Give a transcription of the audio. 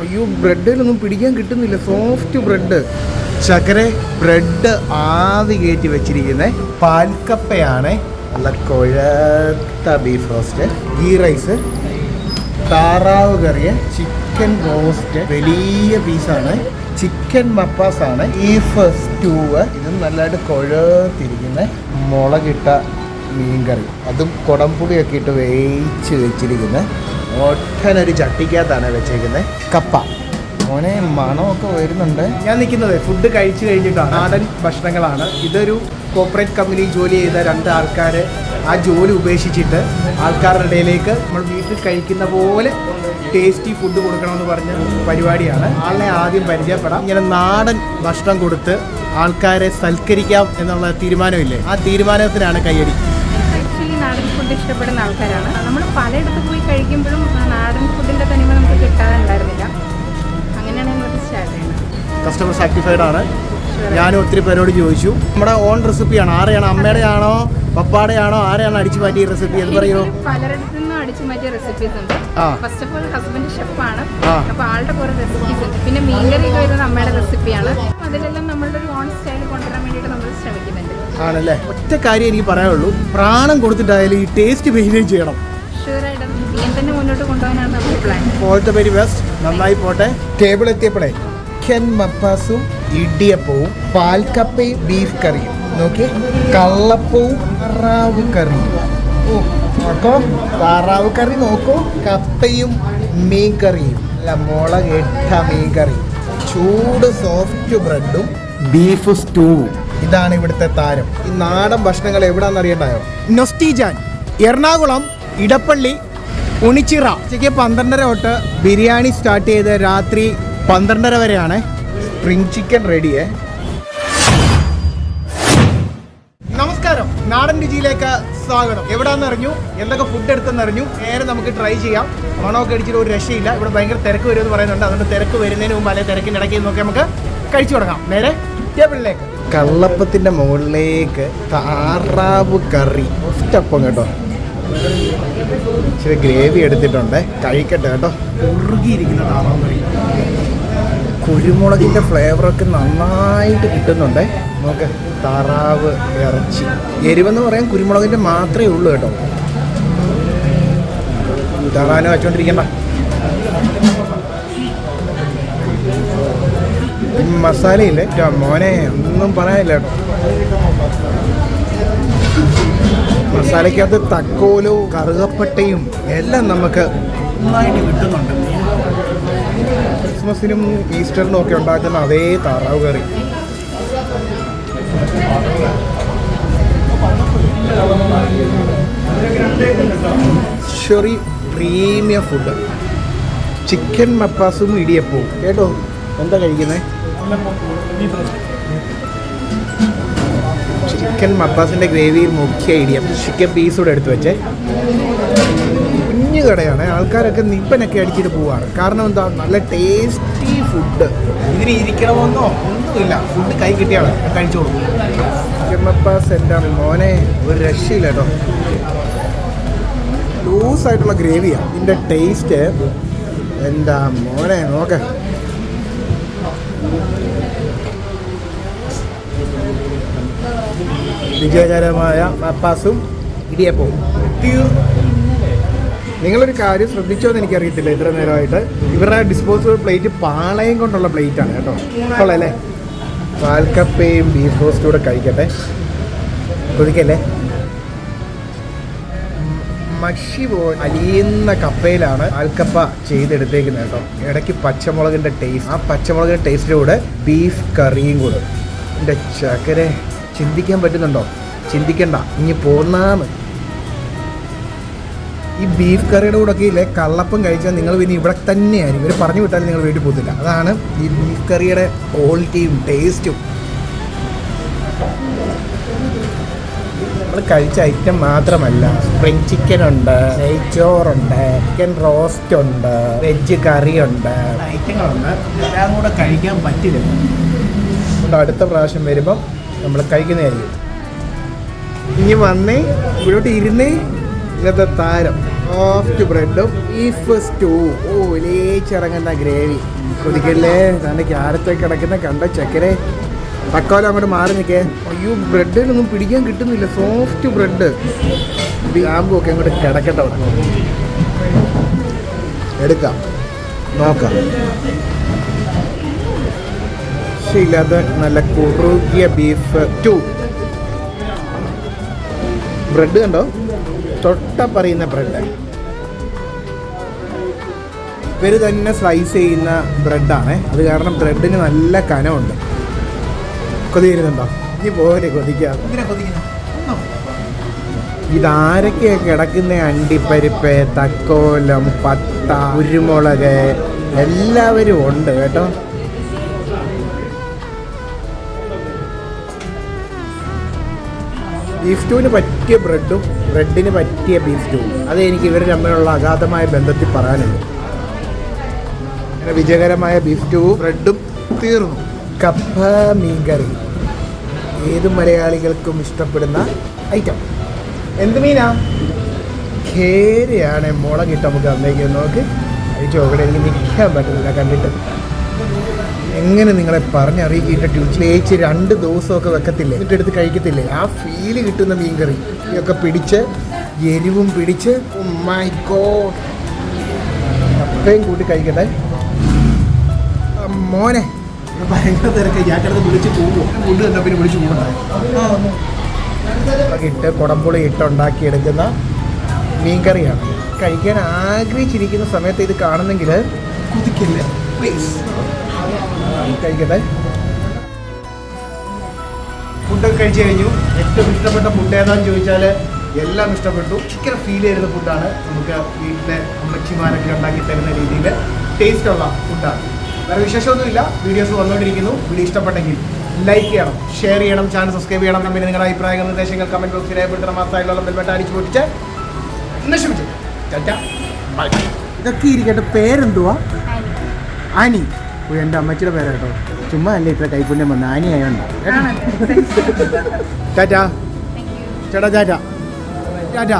അയ്യോ ബ്രെഡിലൊന്നും പിടിക്കാൻ കിട്ടുന്നില്ല. Soft bread. ചക്കരെ ബ്രെഡ് ആവി കയറ്റി വെച്ചിരിക്കുന്നത് പാൽക്കപ്പയാണ്. നല്ല കൊഴത്ത ബീഫ് റോസ്റ്റ് ഗീ റൈസ് താറാവ് കറിയ ചിക്കൻ റോസ്റ്റ് വലിയ പീസാണ് ചിക്കൻ മപ്പാസാണ് ബീഫ് സ്റ്റൂവ് ഇതും നല്ലതായിട്ട് കൊഴത്തിരിക്കുന്നത് മുളകിട്ട മീൻകറി. അതും കുടംപുളിയൊക്കെ ഇട്ട് വേയിച്ച് വെച്ചിരിക്കുന്നത് ഒട്ടനൊരു ചട്ടിക്കകത്താണ് വെച്ചേക്കുന്നത് കപ്പ. മോനെ മണമൊക്കെ വരുന്നുണ്ട്. ഞാൻ നിൽക്കുന്നത് ഫുഡ് കഴിച്ചു കഴിഞ്ഞിട്ടാണ്. നാടൻ ഭക്ഷണങ്ങളാണ്. ഇതൊരു കോർപ്പറേറ്റ് കമ്പനി ജോലി ചെയ്ത രണ്ട് ആൾക്കാർ ആ ജോലി ഉപേക്ഷിച്ചിട്ട് ആൾക്കാരുടെ ഇടയിലേക്ക് നമ്മൾ വീട്ടിൽ കഴിക്കുന്ന പോലെ ടേസ്റ്റി ഫുഡ് കൊടുക്കണമെന്ന് പറഞ്ഞ പരിപാടിയാണ്. ആളെ ആദ്യം പരിചയപ്പെടാം. ഇങ്ങനെ നാടൻ ഭക്ഷണം കൊടുത്ത് ആൾക്കാരെ സൽക്കരിക്കാം എന്നുള്ള തീരുമാനമില്ലേ? ആ തീരുമാനത്തിനാണ് നാടൻ ഫുഡ് ഇഷ്ടപ്പെടുന്ന ആൾക്കാരാണ്. നമ്മൾ പലയിടത്ത് പോയി കഴിക്കുമ്പോഴും നാടൻ ഫുഡിന്റെ തനിമ നമുക്ക് കിട്ടാറുണ്ടായിരുന്നില്ല. അങ്ങനെയാണ് ഞങ്ങൾ സ്റ്റാർട്ട് ചെയ്യുന്നത്. കസ്റ്റമർ സാറ്റിസ്ഫൈഡ് ആണ്. ഞാനും ഒത്തിരി പേരോട് ചോദിച്ചു. നമ്മുടെ ഓൺ റെസിപ്പിയാണ് ആരെയാണ്? അമ്മയുടെ ആണോ പപ്പാടെ ആണോ ആരെയാണ് അടിച്ചു മാറ്റിയ റെസിപ്പി എന്ന് പറയുമോ എനിക്ക് പലരിടത്തു നിന്നും അടിച്ചു മാറ്റിയ റെസിപ്പീസ് ഉണ്ട്. ആ. ഫസ്റ്റ് ഓഫ് ഓൾ ഹസ്ബൻഡ് ഷെഫാണ് ആ. അപ്പൊ ആളുടെ കുറെ റെസിപ്പീസ് ഉണ്ട്. പിന്നെ മീൻകറി ഒക്കെ വരുന്നത് അമ്മയുടെ റെസിപ്പിയാണ് അതിലെല്ലാം നമ്മളുടെ ഒരു ഓൺ സ്റ്റൈൽ കൊണ്ടുവരാൻ വേണ്ടിയിട്ട് നമ്മൾ ശ്രമിക്കുന്നുണ്ട്. ആണല്ലേ? ഒറ്റ കാര്യം എനിക്ക് പറയാനുള്ളൂ. പ്രാണം കൊടുത്തിട്ടായാലും ഈ ടേസ്റ്റ് മെയിന്റെയിൻ ചെയ്യണം. ഇപ്പോഴത്തെ ഇങ്ങനെ തന്നെ മുന്നോട്ട് കൊണ്ടുപോകാനാണ് നമ്മുടെ plan all the very best നന്നായി പോട്ടെ. ടേബിൾ എത്തിയപ്പോഴേ. ചിക്കൻ മപ്പാസും ഇടിയപ്പവും പാൽക്കപ്പയും ബീഫ് കറിയും. നോക്കി കള്ളപ്പവും താറാവ് കറിയും. ഓ നോക്കോ താറാവ് കറി നോക്കൂ കപ്പയും മീൻ കറിയും. അല്ല മുളക് ഇട്ട മീൻ കറി. ചൂട് സോഫ്റ്റ് ബ്രെഡും ബീഫ് സ്റ്റൂവും ഇതാണ് ഇവിടുത്തെ താരം. ഈ നാടൻ ഭക്ഷണങ്ങൾ എവിടാന്ന് അറിയണ്ടായോ? നൊസ്റ്റിജാൻ എറണാകുളം ഇടപ്പള്ളി ഉണിച്ചിറ. ഉച്ചയ്ക്ക് പന്ത്രണ്ടര തൊട്ട് ബിരിയാണി സ്റ്റാർട്ട് ചെയ്ത് രാത്രി പന്ത്രണ്ടര വരെയാണ് സ്പ്രിങ് ചിക്കൻ റെഡിയേ നമസ്കാരം. നാടൻ രുചിയിലേക്ക് സ്വാഗതം. എവിടാന്ന് അറിഞ്ഞു? എന്തൊക്കെ ഫുഡ് എടുത്തെന്ന് അറിഞ്ഞു? നേരെ നമുക്ക് ട്രൈ ചെയ്യാം. മണമൊക്കെ അടിച്ചിട്ട് ഒരു രക്ഷയില്ല. ഇവിടെ ഭയങ്കര തിരക്ക് വരുമെന്ന് പറയുന്നുണ്ട്. അതുകൊണ്ട് തിരക്ക് വരുന്നതിന് മുമ്പ് അല്ലെങ്കിൽ തിരക്കിന്റെ ഇടയ്ക്ക് നോക്കി നമുക്ക് കഴിച്ചു തുടങ്ങാം. നേരെ ടേബിളിലേക്ക് കള്ളപ്പത്തിന്റെ മുകളിലേക്ക് താറാവ് കറി. ഒറ്റപ്പം കേട്ടോ. ഇച്ചിരി ഗ്രേവി എടുത്തിട്ടുണ്ട്. കഴിക്കട്ടെ കേട്ടോ. ഉറുകിയിരിക്കുന്ന താറാവ് കറി. കുരുമുളകിന്റെ ഫ്ലേവറൊക്കെ നന്നായിട്ട് കിട്ടുന്നുണ്ട്. നമുക്ക് താറാവ് ഇറച്ചി. എരിവെന്ന് പറയാൻ കുരുമുളകിന്റെ മാത്രമേ ഉള്ളൂ കേട്ടോ. താറാവിനെ വെച്ചോണ്ടിരിക്കണ്ട മസാലയില്ലേ? മോനെ ഒന്നും പറയാനില്ല കേട്ടോ. മസാലയ്ക്കകത്ത് തക്കോലും കറുകപ്പട്ടയും എല്ലാം നമുക്ക് നന്നായിട്ട് കിട്ടുന്നുണ്ട്. ക്രിസ്മസിനും ഈസ്റ്ററിനും ഒക്കെ ഉണ്ടാക്കുന്ന അതേ താറാവ് കറി. Sherry premium food. ചിക്കൻ മപ്പാസും ഇടിയപ്പവും. കേട്ടോ? എന്താ കഴിക്കുന്നത് ചിക്കൻ മപ്പാസിന്റെ ഗ്രേവിയിൽ മുഖ്യ ഇടിയപ്പം. ചിക്കൻ പീസ് കൂടെ എടുത്ത് വെച്ചേ. കടയാണ്. ആൾക്കാരൊക്കെ നിപ്പനൊക്കെ അടിച്ചിട്ട് പോവാണ് കാരണം എന്താ? നല്ല ടേസ്റ്റി ഫുഡ് ഇതിന് ഇരിക്കണമെന്നോ? ഒന്നുമില്ല. ഫുഡ് കൈ കിട്ടിയാണ് കഴിച്ചോളൂ ചിക്കൻ എന്റെ മോനെ ഒരു രക്ഷയില്ല കേട്ടോ. ലൂസായിട്ടുള്ള ഗ്രേവിയാണ് ഇതിന്റെ ടേസ്റ്റ് എന്താ മോനെ നോക്ക. വിജയകരമായ മപ്പാസും ഇടിയപ്പവും. തീർന്നു നിങ്ങളൊരു കാര്യം ശ്രദ്ധിച്ചോ എന്ന് എനിക്കറിയത്തില്ല ഇത്ര നേരമായിട്ട്. ഇവരുടെ ഡിസ്പോസിബിൾ പ്ലേറ്റ് പാളയം കൊണ്ടുള്ള പ്ലേറ്റ് ആണ് കേട്ടോ. കൊള്ളല്ലേ? പാൽക്കപ്പയും ബീഫ് റോസ്റ്റും കൂടെ കഴിക്കട്ടെ. കൊതിക്കല്ലേ? മഷി പോ അലിയുന്ന കപ്പയിലാണ് പാൽക്കപ്പ ചെയ്തെടുത്തേക്കുന്നത് കേട്ടോ. ഇടയ്ക്ക് പച്ചമുളകിന്റെ ടേസ്റ്റ് ആ പച്ചമുളകിന്റെ ടേസ്റ്റിന്റെ കൂടെ ബീഫ് കറിയും കൂടെ. എന്റെ ചക്കരെ ചിന്തിക്കാൻ പറ്റുന്നുണ്ടോ? ചിന്തിക്കണ്ട. ഇനി പോന്നാന്ന്. ഈ ബീഫ് കറിയുടെ കൂടെ ഒക്കെ ഇല്ലേ കള്ളപ്പം കഴിച്ചാൽ നിങ്ങൾ പിന്നെ ഇവിടെ തന്നെയായിരിക്കും. ഇവർ പറഞ്ഞു വിട്ടാലും നിങ്ങൾ വീട്ടിൽ പോകത്തില്ല. അതാണ് ഈ ബീഫ് കറിയുടെ ക്വാളിറ്റിയും ടേസ്റ്റും നമ്മൾ കഴിച്ച ഐറ്റം മാത്രമല്ല സ്പ്രിങ് ചിക്കൻ ഉണ്ട് നെയ്ച്ചോറുണ്ട് ചിക്കൻ റോസ്റ്റ് ഉണ്ട് വെജ് കറി ഉണ്ട്. ഐറ്റങ്ങളുണ്ട് എല്ലാം കൂടെ കഴിക്കാൻ പറ്റില്ല. അതുകൊണ്ട് അടുത്ത പ്രാവശ്യം വരുമ്പം നമ്മൾ കഴിക്കുന്നതായിരിക്കും. ഇനി വന്നേ ഇവിടോട്ട് ഇരുന്നേ ഇന്നത്തെ താരം. സോഫ്റ്റ് ബ്രെഡും ബീഫ് സ്റ്റൂ ഓ ഇലേച്ചിറങ്ങുന്ന ഗ്രേവി കൊതിക്കല്ലേ? തന്റെ ക്യാരറ്റ് കിടക്കുന്ന കണ്ട ചക്കരെ. തക്കോലം അങ്ങോട്ട് മാറി നിൽക്കേ. അയ്യോ ബ്രെഡിനൊന്നും പിടിക്കാൻ കിട്ടുന്നില്ല. സോഫ്റ്റ് ബ്രെഡ് ഗ്രാമ്പും ഒക്കെ അങ്ങോട്ട് കിടക്കട്ടെ അവിടെ. എടുക്കാം. നോക്കാം. ഇല്ലാത്ത നല്ല കുറുകിയ ബീഫ് ടു ബ്രെഡ് കണ്ടോ? തൊട്ട പറയുന്ന ബ്രെഡ്. ഇവർ തന്നെ സ്ലൈസ് ചെയ്യുന്ന ബ്രെഡാണ് അത് കാരണം ബ്രെഡിന് നല്ല കനമുണ്ട്. കൊതി വരുന്നുണ്ടോ ഇനി പോലെ കൊതിക്കാം. ഇതാരൊക്കെയാ കിടക്കുന്ന? അണ്ടിപ്പരിപ്പ് തക്കോലം പട്ട കുരുമുളക്. എല്ലാവരും ഉണ്ട് കേട്ടോ. ബീഫ് സ്റ്റൂവിന് പറ്റിയ ബ്രെഡും ബ്രെഡിന് പറ്റിയ ബീഫ് സ്റ്റൂ അത് എനിക്ക് ഇവർ തമ്മിലുള്ള അഗാധമായ ബന്ധത്തിൽ പറയാനുണ്ട്. അങ്ങനെ വിജയകരമായ ബീഫ് സ്റ്റൂ ബ്രെഡും തീർന്നു. കപ്പ മീൻകറി. ഏത് മലയാളികൾക്കും ഇഷ്ടപ്പെടുന്ന ഐറ്റം എന്ത് മീനാ? ഖേരയാണ് മുളകിട്ട് നമുക്ക് തന്നേക്കുന്നത് നോക്ക്. കഴിച്ചു? നോക്കട്ടെ എനിക്ക് നിൽക്കാൻ പറ്റുന്നില്ല. കണ്ടിട്ട്. എങ്ങനെ നിങ്ങളെ പറഞ്ഞറിയിക്കേണ്ട ട്യൂച്ച് തേച്ച് രണ്ട് ദിവസമൊക്കെ വെക്കത്തില്ലേ? എന്നിട്ട് എടുത്ത് കഴിക്കത്തില്ലേ? ആ ഫീൽ കിട്ടുന്ന മീൻകറി. ഇതൊക്കെ പിടിച്ച് എരിവും പിടിച്ച് മൈ ഗോഡ് അപ്പയും കൂട്ടി കഴിക്കട്ടെ. മോനെ. ഭയങ്കര തിരക്ക്. കിടന്ന് വിളിച്ച് പോകുമോ ഫുഡ് തന്നെ പിന്നെ വിളിച്ച് പോകണ്ടായി ഇട്ട് കുടംപുളി ഇട്ടുണ്ടാക്കിയെടുക്കുന്ന മീൻകറിയാണ്. കഴിക്കാൻ ആഗ്രഹിച്ചിരിക്കുന്ന സമയത്ത് ഇത് കാണുന്നെങ്കിൽ കുതിക്കില്ല? പ്ലീസ് കഴിക്കട്ടെ. ഫുഡൊക്കെ കഴിച്ചു കഴിഞ്ഞു. ഏറ്റവും ഇഷ്ടപ്പെട്ട ഫുഡ് ഏതാണെന്ന് ചോദിച്ചാൽ എല്ലാം ഇഷ്ടപ്പെട്ടു. ചിക്കൻ ഫീൽ ചെയ്യുന്ന ഫുഡാണ് നമുക്ക് വീട്ടിലെ അമ്മച്ചിമാരൊക്കെ ഉണ്ടാക്കി തരുന്ന രീതിയിൽ ടേസ്റ്റ് ഉള്ള ഫുഡാണ് വേറെ വിശേഷമൊന്നുമില്ല. വീഡിയോസ് വന്നുകൊണ്ടിരിക്കുന്നു വീഡിയോ ഇഷ്ടപ്പെട്ടെങ്കിൽ ലൈക്ക് ചെയ്യണം ഷെയർ ചെയ്യണം ചാനൽ സബ്സ്ക്രൈബ് ചെയ്യണം പിന്നെ നിങ്ങളുടെ അഭിപ്രായങ്ങൾ നിർദ്ദേശങ്ങൾ കമന്റ് ബോക്സിൽ രേഖപ്പെടുത്തണം. മാസമായിട്ടുള്ള ബെൽബട്ട അടിച്ചു പൊട്ടിച്ച് നശിപ്പിച്ചു ഇതൊക്കെ ഇരിക്കട്ടെ. പേരെന്തുവാ? ആനി ഓ എന്റെ അമ്മച്ചിയുടെ പേരാ കേട്ടോ ചുമ്മാ അല്ലേ ഇത്ര കൈപ്പുണ്യം വന്ന? ആനി ആയോണ്ടാ ടാറ്റാ. ചേട്ടാ ചാറ്റാ ടാറ്റ.